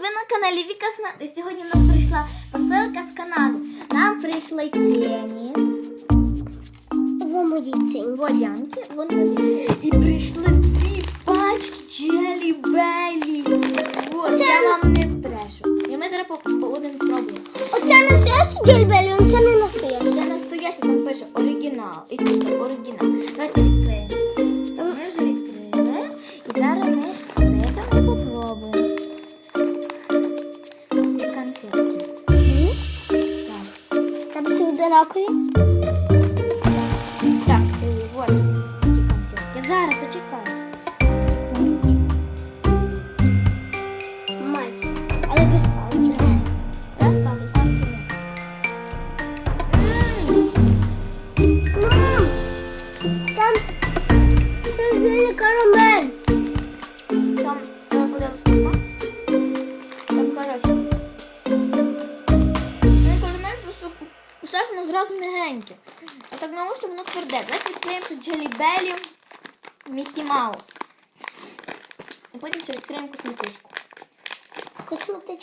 ви на каналі Віка Смет. І сьогодні нам прийшла посилка з Канади. Нам прийшли тіні, водянки, вони. І прийшли дві пачки Джелі Белі. Вот, я вам не брешу. І ми зараз будемо пробувати. Оце настоящий джельбелі, це не настоящий. Це настоящий, там пише оригінал. І тут оригінал. Давайте відкриємо. Тебе сюди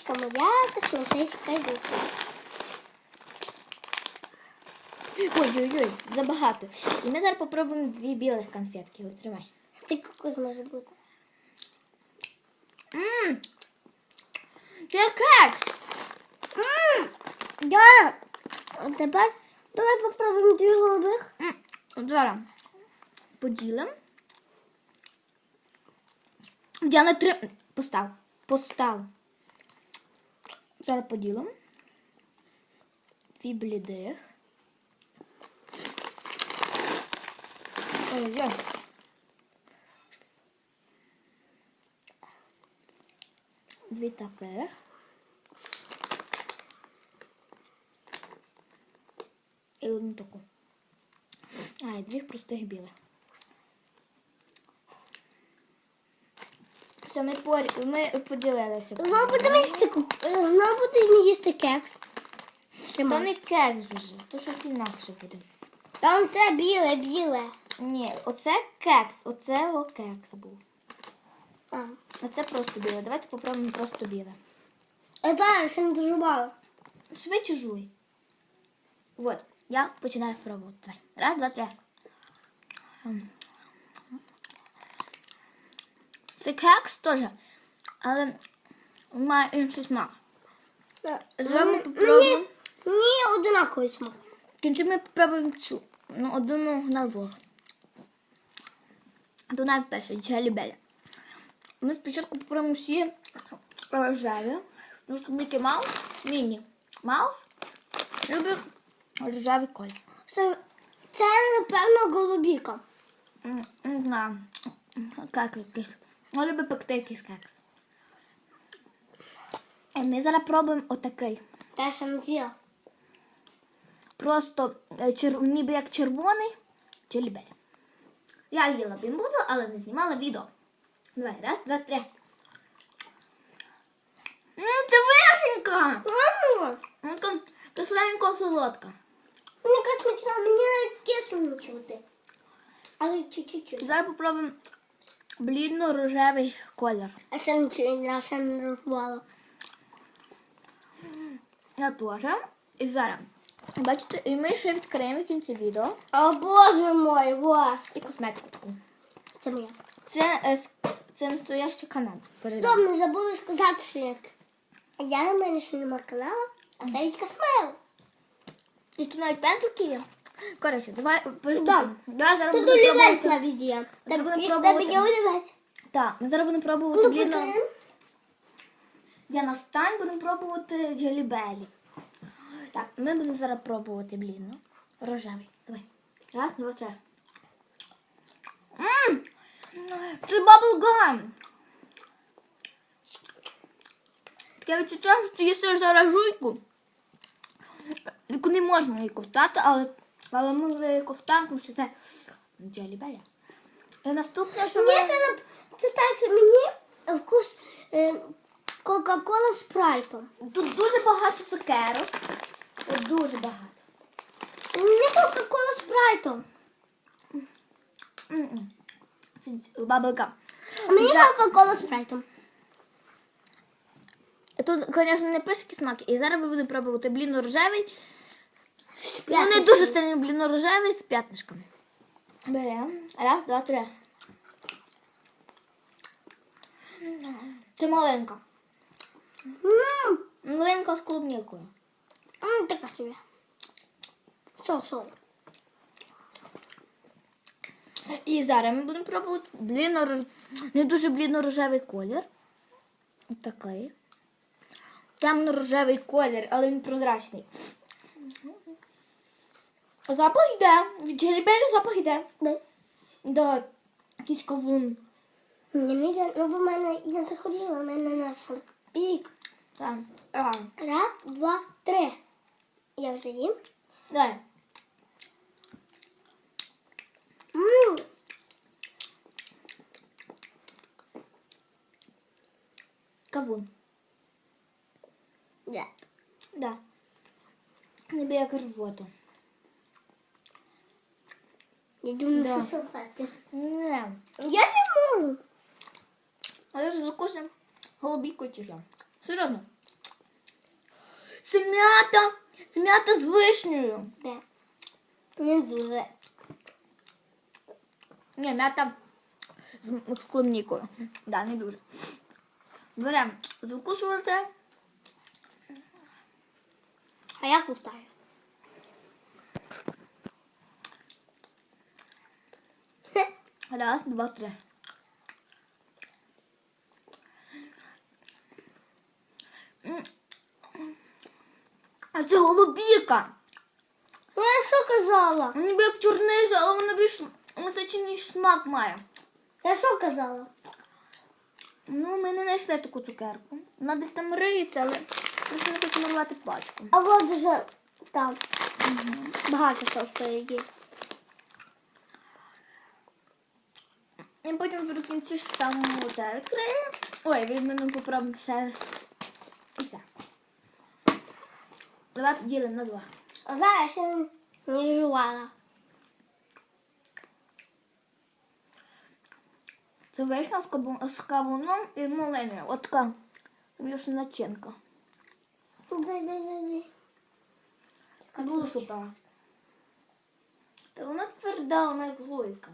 Косметичка моя, косметичка Віка. Ой-ой-ой, забагато. І ми зараз попробуємо дві білих конфетки. Ось, тримай. Ти кокос може бути. Ммм! Це кекс! Мм. Да. А тепер давай попробуємо дві голубих. М, от Зараз поділимо. Діана три. Постав. Постав. Зараз поділимо. Дві блідих. Ой-ой. Дві таких. І одну таку. А, і дві простих білих. Все, ми, пор... ми поділилися. Знову будемо їсти Знову будемо їсти кекс. То не кекс вже, то щось інакше буде. Там це біле, біле. Ні, оце кекс, оце о кекс був. А, А це просто біле. Давайте попробуємо просто біле. а зараз ще не дуже мало. Швидше жуй. Вот, я починаю пробувати. Давай. Раз, два, три. М. Це кекс теж, але має інший смак. Зробимо М, попробуємо. Мені одинаковий смак. В кінці ми попробуємо цю. Ну, одну на двох. До нас перше, Джелі Белі. Ми спочатку попробуємо всі рожеві. Тому що Мікі Маус, Міні Маус любить рожевий колір. Це, це напевно голубіка. Не знаю, як якийсь. Я люблю пекти якийсь кекс. І ми зараз пробуємо отакий. Та ще не з'їла. Просто е, чер... ніби як червоний Джелі Белі. Я їла б буду, але не знімала відео. Давай, раз, два, три. М, Це вишенька! Ну, Така кисленько солодка. Мені смачна, мені кисло чути. Але чуть-чуть. Зараз попробуємо блідно-рожевий колір. А ще нічого, я ще не розбала. Я теж. І зараз. Бачите, і ми ще відкриємо в кінці відео. О боже мой, во. І косметику таку. Це моя. Це, е, с- це настояща Канада. Передам. Стоп, ми забули сказати, що як. Я на мене ще нема каналу, а це Вітька Смайл. І тут навіть пензлики є. Коротше, давай зараз Тут будемо олівець пробувати. на відео. Ми будемо Тебе є олівець. Так, ми зараз будемо пробувати Ну, блідно. Діана, встань, будемо пробувати джелібелі. Так, ми будемо зараз пробувати блідно. Рожевий. Давай. Раз, два, три. Ммм! Це баблгам! Таке відчуття, що ти їсиш зараз жуйку. Яку не можна її ковтати, але, ми ковтаємо, тому що це джелібелі. І наступне, що ми... Ні, це, не- це так мені вкус е, Кока-Кола з спрайтом. Тут дуже багато цукерок. Дуже багато. Мені Кока-Кола з спрайтом. М-м. Це баблгам. Мені За- Кока-Кола з спрайтом. Тут, звісно, не пише які смаки. І зараз ми будемо пробувати блін рожевий. Не дуже сильно блін рожевий з п'ятнишками. Беремо. Раз, два, три. Це маленька. Маленька з клубнікою. така собі. Сол, сол. І зараз ми будемо пробувати блін не дуже блідно-рожевий колір. Такий. Темно-рожевий колір, але він прозрачний. Запах йде. Від джеребелі запах йде. Дай. Да, якийсь кавун. Ні, не йде. Ну, бо в мене я захворіла, в мене насморк. Пік. Так. А, Раз, два, три. Я вже їм. Давай. Кавун. да. Да. Ніби як рвота. Я думаю, Да. що салфетки. Не. Я не можу. Але закусимо голубійку чи що. Серйозно. Це м'ята. Це м'ята з вишнею. Де? Не дуже. Ні, м'ята з, клубнікою. Да, не дуже. Беремо, закусуємо це. А я кусаю. Раз, два, три. А це голубіка. Ну, я що казала? Ніби як чорниця, але вона більш насичений смак має. Я що казала? Ну, ми не знайшли таку цукерку. Вона десь там риється, але просто не хочу малювати пачку. А от вже там. Багато сосу є. І потім в кінці ж там оце відкриємо. Ой, відміну попробуємо ще раз. І це. Давай поділимо на два. А зараз я не жувала. Це вишня з, кавуном і малиною. От така більше начинка. Дай, дай, дай, дай. Було супер. Та вона тверда, вона як глойка.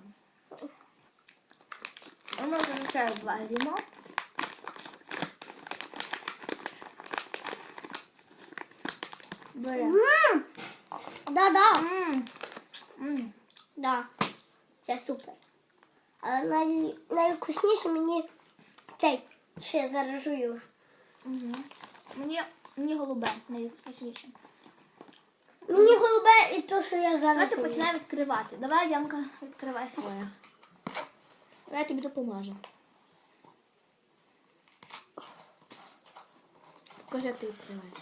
Ми вже ще два з'їмо. Беремо. Да-да. Да. Це супер. Але най... найвкусніше мені цей, що я зараз жую. Угу. Мені, мені голубе найсмачніше. Мені голубе і то, що я зараз Давайте починаємо відкривати. Давай, Янка, відкривай своє. Я тобі допоможу. Покажи, як ти відкриваєш.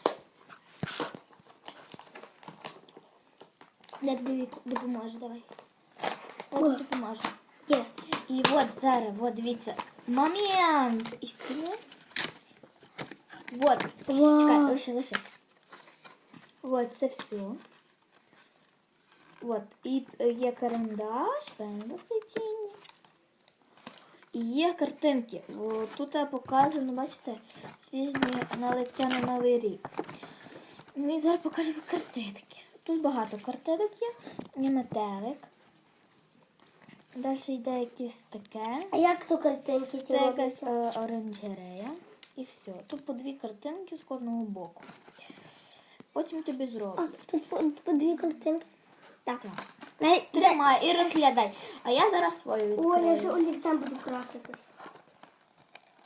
Я тобі від- допоможу, давай. О. От допоможу. Є. І от зараз, от дивіться. Момент! І це. Вот. Вау. Чекай, лише, лише. Вот, це все. От. І е, є карандаш, пензлик тінь. І є картинки. О, Тут показано, бачите, різні на лиця на Новий рік. Ну і зараз покажемо картинки. Тут багато картинок є. Є метелик. Далі йде якесь таке. А як то картинки ті Це якась е, оранжерея. І все. Тут по дві картинки з кожного боку. Потім тобі А, зроблю. тут по, по дві картинки. Так. Так. Тримай і розглядай. А я зараз свою О, я ж відкрию. олівцем буду краситись.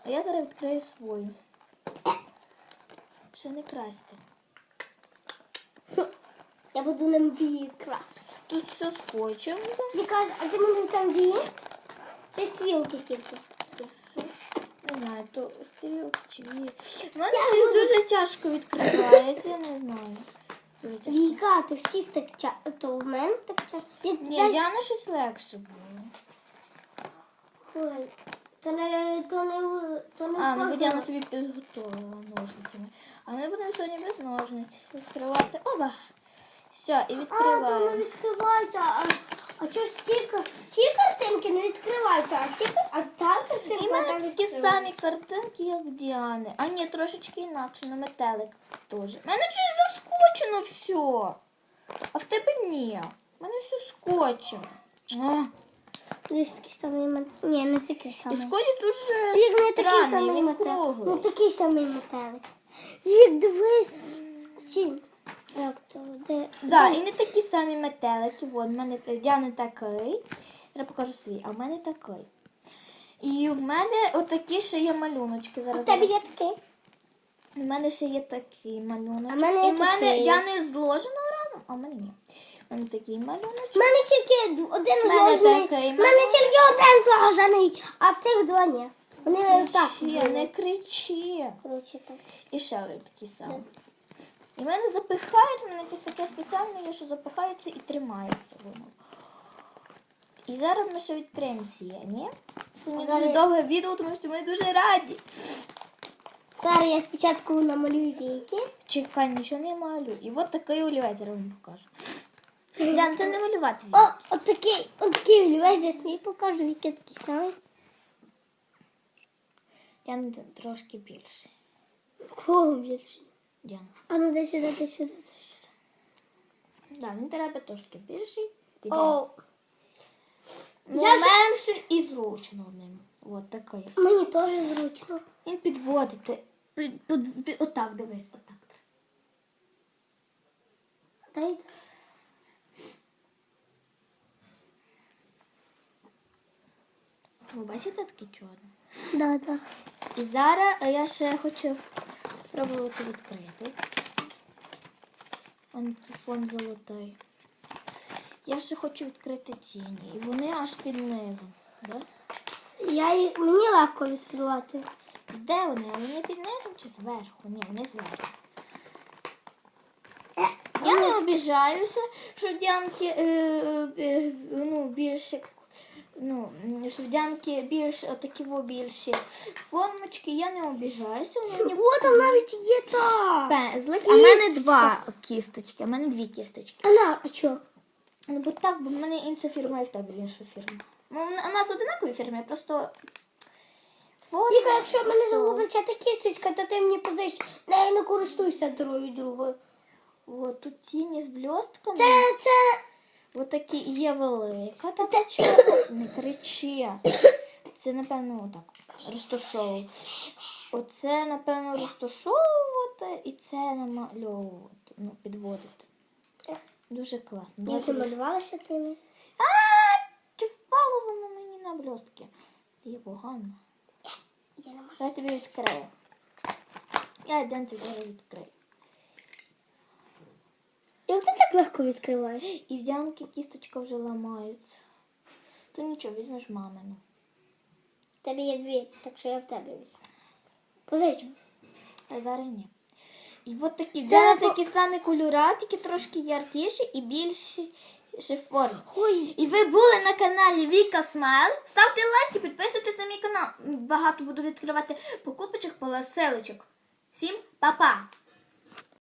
А я зараз відкрию свою. Ще не красти. Я буду на мрії красити. Тут все скотчем. Яка, а ти мене там діє? Це стрілки тільки. Не знаю, то стрілки чи вії. У мене щось дуже тяжко відкривається, я не знаю. Дуже тяжко. Віка, ти всіх так ча- то в мене так часто. Я, Ні, я- Діана щось легше було. Ой, то не, то не, то не А, ну бо. Діана собі підготувала ножницями. А ми будемо сьогодні без ножниць відкривати. Оба! Все, і А, то не відкриваємо. відкривається. А, А що ж ті, ті картинки не відкриваються, а ті а та картинка І в мене так такі відкривається. самі картинки, як в Діани. А ні, трошечки інакше, на метелик теж. У мене щось заскочено все. А в тебе ні. У мене все скотчено. А. Десь такі самі мет- Ні, не такі І самі. скотч дуже Як не такий странний, самий він метелик. круглий. Не такий самий метелик. Дивись. Сі. Як то? Де? Да, і не такі самі метелики. От, в мене Діани такий. Я покажу свій, а в мене такий. І в мене отакі ще є малюночки. Зараз. в тебе є такий? У мене ще є такий малюночок. А в мене є і в мене такий. Діани зложено разом, а в мене ні. У мене такий малюночок. У мене тільки один мене зложений. такий У мене тільки один зложений, а тих два ні. Вони так. Кричи, не кричи. Коротше так. І ще один такий самий. І мене запихають, в мене якесь таке спеціальне є, що запихається і тримається воно. І зараз ми ще відкриємо ці, ні? Сьогодні Зараз дуже довге відео, тому що ми дуже раді. Зараз я спочатку намалюю віки. Чекай, нічого не малю. І от такий олівець зараз вам покажу. Діан, це не малювати. О, от такий, от такий олівець я свій покажу, віки такі самі. Це трошки більше. Кого більше? Діан. А ну дай сюди, дай сюди. дай сюди. Да, він треба трошки більший. О, Ну, Я вже- менший і зручно ним. От такий. мені теж зручно. Він підводити. Під, під, під- отак, дивись, отак. Дай. Ви бачите таке чорне? Да, да. І зараз е, я ще хочу спробувати відкрити. Он фон золотий. Я ще хочу відкрити тіні. І вони аж під низом. Да? Я, їх- мені легко відкривати. Де вони? А вони під низом чи зверху? Ні, не зверху. Я не обіжаюся, що дянки е, е, ну, більше. Ну, в більш такі більші формочки, я не обіжаюся. Мені О, там навіть є та. пензлик, а в мене два кісточки, а в мене дві кісточки. А на, а що? Ну, бо так, бо в мене інша фірма і в тебе інша фірма. Ну, у нас одинакові фірми, просто форма. Віка, якщо в мене загубиться та кісточка, то ти мені позич, нею не користуйся другою другою. От тут тіні з бльостками. Це, це, От такі є велика. Та Та- чого? Не кричи. Це, напевно, отак. Розташовувати. Оце, напевно, розташовувати і це намальовувати. Ну, підводити. Дуже класно. я ти малювалася тими. А, чи впало воно мені на блістки? Є погано. Я тобі відкрию. Я один тобі зараз відкрию. Як ти так легко відкриваєш? І в Діанки кісточка вже ламається. То нічого, візьмеш мамину. В тебе є дві, так що я в тебе візьму. Позичу. А зараз ні. І от такі в Зараз Діани такі самі кольора, тільки трошки яркіші і більші форми. Ой, І ви були на каналі Віка Смайл. Ставте лайки, підписуйтесь на мій канал. Багато буду відкривати покупочок, посилочок. Всім па-па!